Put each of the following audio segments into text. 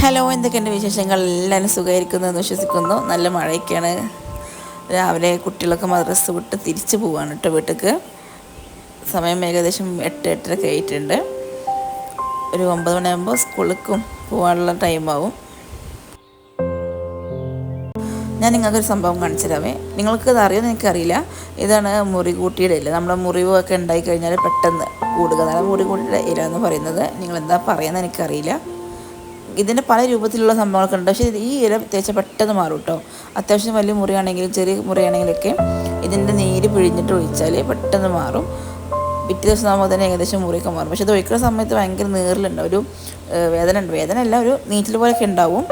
Hello എന്തൊക്കെയുണ്ട് വിശേഷങ്ങൾ? എല്ലാവരും സുഖമായിരിക്കുന്നു എന്ന് വിശ്വസിക്കുന്നു. നല്ല മഴയൊക്കെയാണ്. രാവിലെ കുട്ടികളൊക്കെ മദ്രസ് വിട്ട് തിരിച്ചു പോവാണ് കേട്ടോ വീട്ടിലേക്ക്. സമയം ഏകദേശം എട്ട് എട്ടരക്കെ ആയിട്ടുണ്ട്. ഒരു ഒമ്പത് മണിയാകുമ്പോൾ സ്കൂളിലേക്കും പോകാനുള്ള ടൈമാവും ഞാൻ നിങ്ങൾക്കൊരു സംഭവം കാണിച്ചു തരാമേ നിങ്ങൾക്ക് ഇത് അറിയുമെന്ന് എനിക്കറിയില്ല. ഇതാണ് മുറി കൂട്ടിയുടെ ഇല. നമ്മുടെ മുറിവൊക്കെ ഉണ്ടായി കഴിഞ്ഞാൽ പെട്ടെന്ന് കൂടുക. അതാണ് മുറി കൂട്ടിയുടെ ഇല എന്ന് പറയുന്നത്. നിങ്ങൾ എന്താ പറയുന്നത് എനിക്കറിയില്ല. ഇതിന്റെ പല രൂപത്തിലുള്ള സംഭവങ്ങളൊക്കെ ഉണ്ട് പക്ഷേ ഈ ഇല തേച്ചാൽ പെട്ടെന്ന് മാറും കേട്ടോ അത്യാവശ്യം വലിയ മുറിയാണെങ്കിലും ചെറിയ മുറിയാണെങ്കിലൊക്കെ ഇതിന്റെ നീര് പിഴിഞ്ഞിട്ട് ഒഴിച്ചാൽ പെട്ടെന്ന് മാറും. പിറ്റേ ദിവസം ആകുമ്പോൾ തന്നെ ഏകദേശം മുറിയൊക്കെ മാറും. പക്ഷേ ഇത് ഒഴിക്കുന്ന സമയത്ത് ഭയങ്കര നീറിലുണ്ട്. ഒരു വേദന ഉണ്ട്. വേദന അല്ല ഒരു നീറ്റിൽ പോലെയൊക്കെ ഉണ്ടാവും.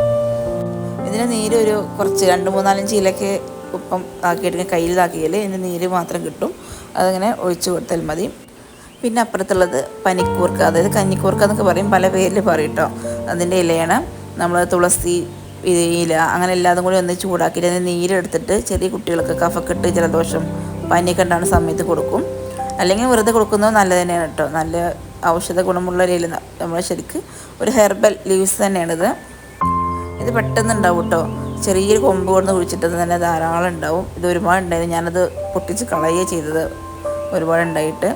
ഇതിന്റെ നീര് ഒരു കുറച്ച് രണ്ട് മൂന്നാലഞ്ച് ഇലക്ക് ഉപ്പം ആക്കിയിട്ട് കയ്യിലാക്കിയാൽ ഇതിന്റെ നീര് മാത്രം കിട്ടും. അതങ്ങനെ ഒഴിച്ചു കൊടുത്താൽ മതി. പിന്നെ അപ്പുറത്തുള്ളത് പനിക്കൂർക്ക അതായത് കഞ്ഞിക്കൂർക്ക എന്നൊക്കെ പറയും പല പേരിൽ പറയും കേട്ടോ. അതിന്റെ ഇലയാണ്. നമ്മൾ തുളസി ഇല അങ്ങനെ എല്ലാതും കൂടി ഒന്ന് ചൂടാക്കിയിട്ട് അതിന് നീരെടുത്തിട്ട് ചെറിയ കുട്ടികൾക്ക് കഫക്കെട്ട് ജലദോഷം പനിയൊക്കെ ഉണ്ടാകുന്ന സമയത്ത് കൊടുക്കും. അല്ലെങ്കിൽ വെറുതെ കൊടുക്കുന്നത് നല്ല തന്നെയാണ് കേട്ടോ. നല്ല ഔഷധ ഗുണമുള്ള ഒരു ഇല നമ്മൾ ശരിക്ക് ഒരു ഹെർബൽ ലീവ്സ് തന്നെയാണിത് ഇത്. പെട്ടെന്ന് ഉണ്ടാവും കേട്ടോ. ചെറിയൊരു കൊമ്പ് കൊണ്ട് കുഴിച്ചിട്ട് തന്നെ ധാരാളം ഉണ്ടാവും. ഇത് ഒരുപാട് ഉണ്ടായിരുന്നു ഞാനത് പൊട്ടിച്ച് കളയുകയാണ് ചെയ്തത്. ഒരുപാട് ഉണ്ടായിട്ട്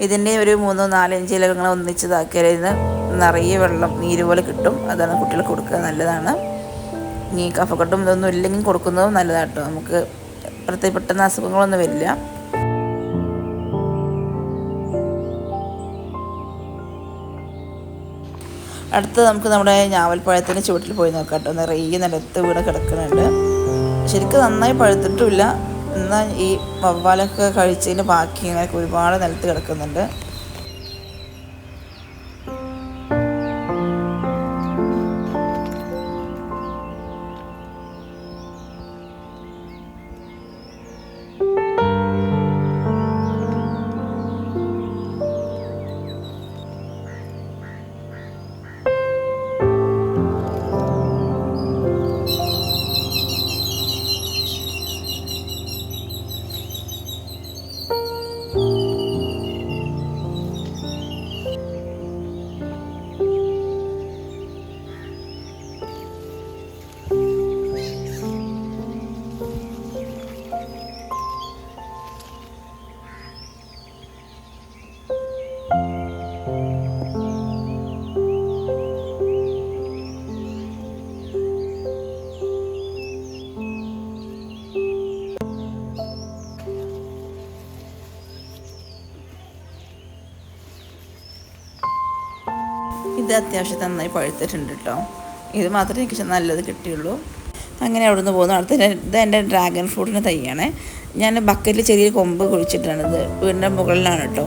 ഇതിന്റെ ഒരു മൂന്നോ നാലോ ഇഞ്ച് ഇലകൾ ഒന്നിച്ചതാക്കിയാൽ ഇതിന് നിറയെ വെള്ളം നീര് പോലെ കിട്ടും. അതാണ് കുട്ടികൾക്ക് കൊടുക്കുക നല്ലതാണ്. ഇനി കഫക്കെട്ടും ഇതൊന്നും ഇല്ലെങ്കിൽ കൊടുക്കുന്നതും നല്ലതാട്ടോ നമുക്ക് പ്രത്യേക പെട്ടെന്ന് അസുഖങ്ങളൊന്നും വരില്ല. അടുത്ത് നമുക്ക് നമ്മുടെ ഞാവൽപ്പഴത്തിന്റെ ചുവട്ടിൽ പോയി നോക്കാം കേട്ടോ. നിറയെ നിലത്ത് വീട് കിടക്കുന്നുണ്ട്. ശരിക്കും നന്നായി പഴുത്തിട്ടുമില്ല. എന്നാൽ ഈ വവ്വാലൊക്കെ കഴിച്ചതിന് ബാക്കി ഇങ്ങനെ ഒരുപാട് നിലത്ത് കിടക്കുന്നുണ്ട്. അത്യാവശ്യം നന്നായി പഴുത്തിട്ടുണ്ട് കേട്ടോ ഇത് മാത്രമേ എനിക്ക് നല്ലത് കിട്ടിയുള്ളൂ. അങ്ങനെ അവിടുന്ന് പോകുന്നു. അടുത്ത ഇത് എന്റെ ഡ്രാഗൺ ഫ്രൂട്ടിന്റെ തൈയാണ്. ഞാൻ ബക്കറ്റിൽ ചെറിയ കൊമ്പ് കുഴിച്ചിട്ടാണിത് വീടിന്റെ മുകളിലാണ് കേട്ടോ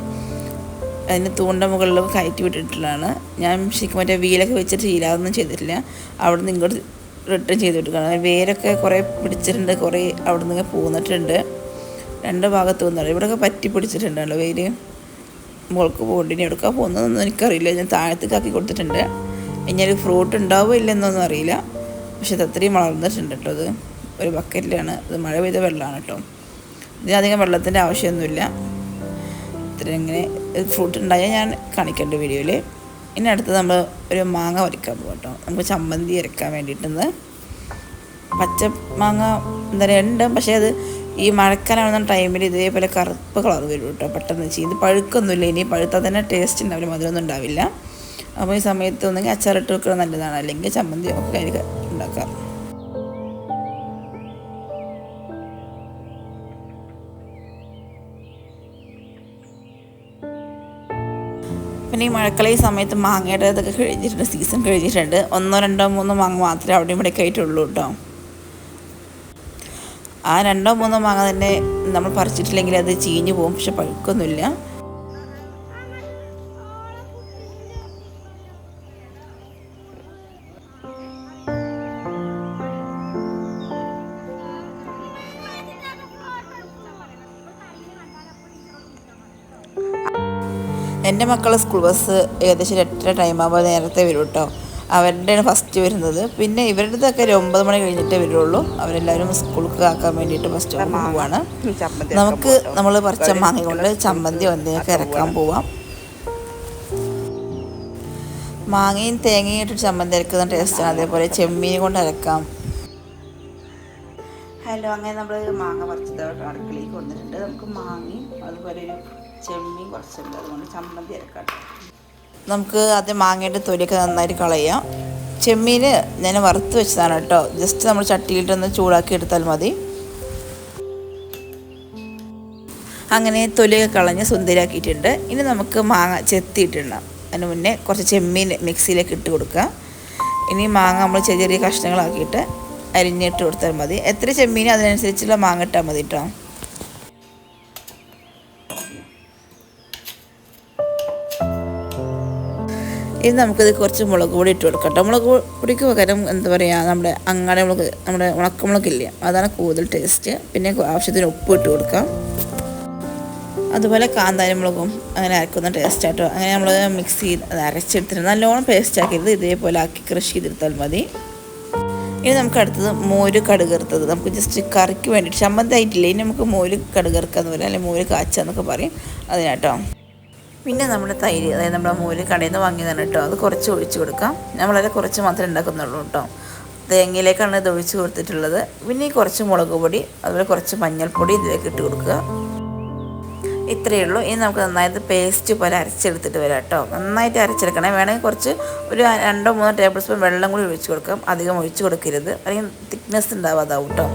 അതിന് തൂണിന്റെ മുകളിൽ കയറ്റി വിട്ടിട്ടുള്ളതാണ്. ഞാൻ ശരിക്കും മറ്റേ വീലൊക്കെ വെച്ചിട്ട് ശീലാതൊന്നും ചെയ്തിട്ടില്ല. അവിടെ നിന്ന് ഇങ്ങോട്ട് റിട്ടേൺ ചെയ്ത് വിട്ടിരിക്കുകയാണ് വേരൊക്കെ കുറേ പിടിച്ചിട്ടുണ്ട് കുറേ അവിടെ നിന്ന് പോന്നിട്ടുണ്ട്. രണ്ട് ഭാഗത്ത് വന്നുണ്ട് ഇവിടെയൊക്കെ പറ്റി പിടിച്ചിട്ടുണ്ടല്ലോ വേര്. മുകൾക്ക് പോകണ്ടിനി എടുക്കാൻ പോകുന്നതൊന്നും എനിക്കറിയില്ല. ഞാൻ താഴത്തേക്കാക്കി കൊടുത്തിട്ടുണ്ട്. ഇനി ഒരു ഫ്രൂട്ട് ഉണ്ടാവുമോ ഇല്ലെന്നൊന്നും അറിയില്ല. പക്ഷെ അത് അത്രയും വളർന്നിട്ടുണ്ട് കേട്ടോ അത് ഒരു ബക്കറ്റിലാണ്. അത് മഴ പെയ്ത വെള്ളമാണ് കേട്ടോ. ഇതിനധികം വെള്ളത്തിന്റെ ആവശ്യമൊന്നുമില്ല. ഇത്ര ഇങ്ങനെ ഫ്രൂട്ട് ഉണ്ടായാൽ ഞാൻ കാണിക്കേണ്ട വീഡിയോയിൽ. ഇനി അടുത്ത് നമ്മൾ ഒരു മാങ്ങ വരയ്ക്കാൻ പോകും കേട്ടോ. നമുക്ക് ചമ്മന്തി അരയ്ക്കാൻ വേണ്ടിയിട്ടെന്ന്. പച്ച മാങ്ങ എന്താ പറയുക ഉണ്ട്. പക്ഷേ അത് ഈ മഴക്കാലാവുന്ന ടൈമിൽ ഇതേപോലെ കറുപ്പ് കളർ വരും കേട്ടോ പെട്ടെന്ന് ചെയ്യും ഇത് പഴുക്കൊന്നുമില്ല ഇനി പഴുത്താൽ തന്നെ ടേസ്റ്റ് ഉണ്ടാവില്ല മധുരമൊന്നും ഉണ്ടാവില്ല അപ്പോൾ ഈ സമയത്ത് ഒന്നെങ്കിൽ അച്ചാറിട്ട് വെക്കുന്നത് നല്ലതാണ് അല്ലെങ്കിൽ ചമ്മന്തി ഒക്കെ അതിൽ ഉണ്ടാക്കാം പിന്നെ ഈ മഴക്കള ഈ സമയത്ത് മാങ്ങയുടെ ഇതൊക്കെ കഴിഞ്ഞിട്ടുണ്ട് സീസൺ കഴിഞ്ഞിട്ടുണ്ട് ഒന്നോ രണ്ടോ മൂന്നോ മാങ്ങ മാത്രമേ അവിടെ ഇവിടെയൊക്കെ ആയിട്ടുള്ളൂ കേട്ടോ. ആ രണ്ടോ മൂന്നോ മാങ്ങ തന്നെ നമ്മൾ പറിച്ചിട്ടില്ലെങ്കിൽ അത് ചീഞ്ഞു പോകും. പക്ഷെ പഴുക്കൊന്നുമില്ല. എന്റെ മക്കളെ സ്കൂൾ ബസ് ഏകദേശം എട്ടര ടൈം ആകുമ്പോൾ നേരത്തെ വരും കേട്ടോ അവരുടെയാണ് ഫസ്റ്റ് വരുന്നത്. പിന്നെ ഇവരുടെതൊക്കെ ഒരു ഒമ്പത് മണി കഴിഞ്ഞിട്ടേ വരുള്ളൂ. അവരെല്ലാവരും സ്കൂൾക്ക് ആക്കാൻ വേണ്ടിയിട്ട് ഫസ്റ്റ് പോവാണ്. നമുക്ക് നമ്മൾ പറിച്ച മാങ്ങ കൊണ്ട് ചമ്മന്തി വന്നേക്ക് ഇറക്കാൻ പോവാം. മാങ്ങയും തേങ്ങയും ഇട്ട് ചമ്മന്തി അരക്കുന്ന ആണ്. അതേപോലെ ചെമ്മീൻ കൊണ്ട് അരക്കാം. ഹലോ അങ്ങനെ നമ്മൾ മാങ്ങ പറിച്ചത് അടുക്കളയിൽ കൊണ്ടിട്ടുണ്ട് നമുക്ക് മാങ്ങയും അതുപോലെ ഒരു ചെമ്മീൻ കുറച്ചുണ്ട് അതുകൊണ്ട് ചമ്മന്തി അരക്കാം നമുക്ക് ആദ്യം മാങ്ങയുടെ തൊലിയൊക്കെ നന്നായിട്ട് കളയാം. ചെമ്മീൻ ഞാൻ വറുത്ത് വെച്ചതാണ് കേട്ടോ. ജസ്റ്റ് നമ്മൾ ചട്ടിയിലിട്ടൊന്ന് ചൂടാക്കി എടുത്താൽ മതി. അങ്ങനെ തൊലിയൊക്കെ കളഞ്ഞ് സുന്ദരിയാക്കിയിട്ടുണ്ട്. ഇനി നമുക്ക് മാങ്ങ ചെത്തിയിട്ടുണ്ട് അതിന് മുന്നേ കുറച്ച് ചെമ്മീൻ മിക്സിയിലേക്ക് ഇട്ട് കൊടുക്കുക. ഇനി മാങ്ങ നമ്മൾ ചെറിയ ചെറിയ കഷ്ണങ്ങളാക്കിയിട്ട് അരിഞ്ഞിട്ട് കൊടുത്താൽ മതി. എത്ര ചെമ്മീൻ അതിനനുസരിച്ചുള്ള മാങ്ങ ഇട്ടാൽ മതി കേട്ടോ. ഇനി നമുക്കിത് കുറച്ച് മുളക് പൊടി ഇട്ട് കൊടുക്കാം കേട്ടോ. മുളക് പൊടിക്ക് പകരം എന്താ പറയുക നമ്മുടെ അങ്ങാടി മുളക് നമ്മുടെ ഉണക്കമുളകില്ലേ അതാണ് കൂടുതൽ ടേസ്റ്റ്. പിന്നെ ആവശ്യത്തിന് ഉപ്പ് ഇട്ട് കൊടുക്കാം. അതുപോലെ കാന്താരി മുളകും അങ്ങനെ അരക്കുന്ന ടേസ്റ്റ് ആട്ടോ അങ്ങനെ നമ്മൾ മിക്സ് ചെയ്ത് അത് അരച്ചെടുത്തിട്ട് നല്ലോണം പേസ്റ്റ് ആക്കരുത്. ഇതേപോലെ ആക്കി ക്രഷ് ചെയ്തെടുത്താൽ മതി. ഇനി നമുക്ക് അടുത്തത് മോര് കടുകറുത്തത്. നമുക്ക് ജസ്റ്റ് കറിക്ക് വേണ്ടിയിട്ട് ചമ്മന്തായിട്ടില്ല ഇനി നമുക്ക് മോര് കടുകറുക്കാന്ന് പറയാം അല്ലെങ്കിൽ മോര് കാച്ചാന്നൊക്കെ പറയും. അതിനാട്ടോ. പിന്നെ നമ്മൾ തൈര് അതായത് നമ്മുടെ മൂൽ കടയിൽ നിന്ന് വാങ്ങിയതാണ് കേട്ടോ. അത് കുറച്ച് ഒഴിച്ച് കൊടുക്കാം. ഞാൻ വളരെ കുറച്ച് മാത്രമേ ഉണ്ടാക്കുന്നുള്ളൂ കേട്ടോ. തേങ്ങയിലേക്കാണ് ഇത് ഒഴിച്ച് കൊടുത്തിട്ടുള്ളത്. പിന്നെ കുറച്ച് മുളക് പൊടി അതുപോലെ കുറച്ച് മഞ്ഞൾപ്പൊടി ഇതിലേക്ക് ഇട്ട് കൊടുക്കുക. ഇത്രയേ ഉള്ളൂ. ഇനി നമുക്ക് നന്നായിട്ട് പേസ്റ്റ് പോലെ അരച്ചെടുത്തിട്ട് വരാം കേട്ടോ. നന്നായിട്ട് അരച്ചെടുക്കണം. വേണമെങ്കിൽ കുറച്ച് ഒരു രണ്ടോ മൂന്നോ ടേബിൾ സ്പൂൺ വെള്ളം കൂടി ഒഴിച്ച് കൊടുക്കാം. അധികം ഒഴിച്ച് കൊടുക്കരുത്. അല്ലെങ്കിൽ തിക്നെസ് ഉണ്ടാവാതാവും കേട്ടോ.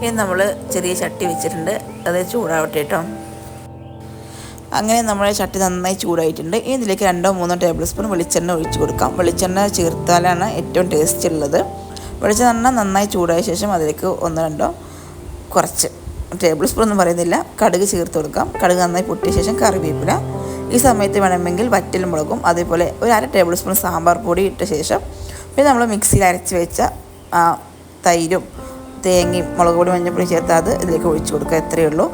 ഇനി നമ്മൾ ചെറിയ ചട്ടി വെച്ചിട്ടുണ്ട്. അത് ചൂടാവട്ടെ കേട്ടോ. അങ്ങനെ നമ്മുടെ ചട്ടി നന്നായി ചൂടായിട്ടുണ്ട്. ഇതിലേക്ക് രണ്ടോ മൂന്നോ ടേബിൾ സ്പൂൺ വെളിച്ചെണ്ണ ഒഴിച്ച് കൊടുക്കാം. വെളിച്ചെണ്ണ ചേർത്താലാണ് ഏറ്റവും ടേസ്റ്റ് ഉള്ളത്. വെളിച്ചെണ്ണ നന്നായി ചൂടായ ശേഷം അതിലേക്ക് ഒന്ന് രണ്ടോ കുറച്ച് ടേബിൾ സ്പൂൺ ഒന്നും പറയുന്നില്ല. കടുക് ചേർത്ത് കൊടുക്കാം. കടുക് നന്നായി പൊട്ടിയ ശേഷം കറിവേപ്പില. ഈ സമയത്ത് വേണമെങ്കിൽ വറ്റൽ മുളകും അതേപോലെ ഒരു അര ടേബിൾ സ്പൂൺ സാമ്പാർ പൊടി ഇട്ട ശേഷം പിന്നെ നമ്മൾ മിക്സിയിൽ അരച്ച് വെച്ച തൈരും തേങ്ങയും മുളക് പൊടി മഞ്ഞൾപ്പൊടി ചേർത്ത് അത് ഇതിലേക്ക് ഒഴിച്ച് കൊടുക്കുക. എത്രയേ ഉള്ളൂ.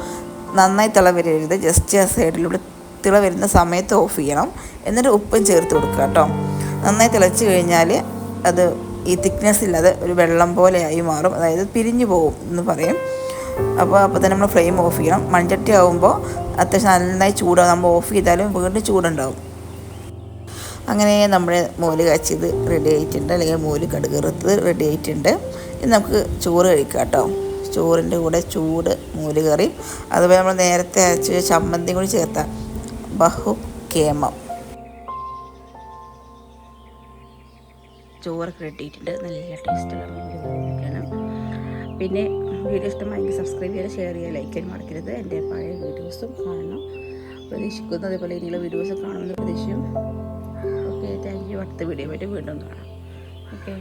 നന്നായി തിള വരരുത് ജസ്റ്റ് ആ സൈഡിലൂടെ തിള വരുന്ന സമയത്ത് ഓഫ് ചെയ്യണം. എന്നിട്ട് ഉപ്പും ചേർത്ത് കൊടുക്കുക കേട്ടോ. നന്നായി തിളച്ച് കഴിഞ്ഞാൽ അത് ഈ തിക്നെസ് ഇല്ലാതെ ഒരു വെള്ളം പോലെയായി മാറും. അതായത് പിരിഞ്ഞു പോകും എന്ന് പറയും. അപ്പോൾ അപ്പോൾ തന്നെ നമ്മൾ ഫ്ലെയിം ഓഫ് ചെയ്യണം. മൺചട്ടി ആകുമ്പോൾ അത്യാവശ്യം നന്നായി ചൂടാവും. നമ്മൾ ഓഫ് ചെയ്താലും വീണ്ടും ചൂടുണ്ടാവും. അങ്ങനെ നമ്മുടെ മോര് കാച്ചിയത് റെഡി ആയിട്ടുണ്ട്. അല്ലെങ്കിൽ മോര് കടുകറുത്തത് റെഡി ആയിട്ടുണ്ട്. ഇനി നമുക്ക് ചോറ് കഴിക്കാം കേട്ടോ. ചോറിന്റെ കൂടെ ചൂട് മൂലുകറിയും കറി. അതുപോലെ നമ്മൾ നേരത്തെ അരച്ച് ചമ്മന്തി കൂടി ചേർത്ത ബഹു കേമം. ചോറൊക്കെ കിട്ടിയിട്ടുണ്ട് നല്ല ടേസ്റ്റുള്ള മോര് പിന്നെ വീഡിയോ ഇഷ്ടമായെങ്കിൽ സബ്സ്ക്രൈബ് ചെയ്യുക ഷെയർ ചെയ്യുക ലൈക്ക് ചെയ്യാൻ മറക്കരുത്. എന്റെ പഴയ വീഡിയോസും കാണണം. പ്രതീക്ഷിക്കുന്നു. അതേപോലെ ഇനിയുള്ള വീഡിയോസ് കാണുമെന്ന് പ്രതീക്ഷിക്കും ഓക്കെ താങ്ക് യു അടുത്ത വീഡിയോ ആയിട്ട് വീണ്ടും കാണാം. ഓക്കെ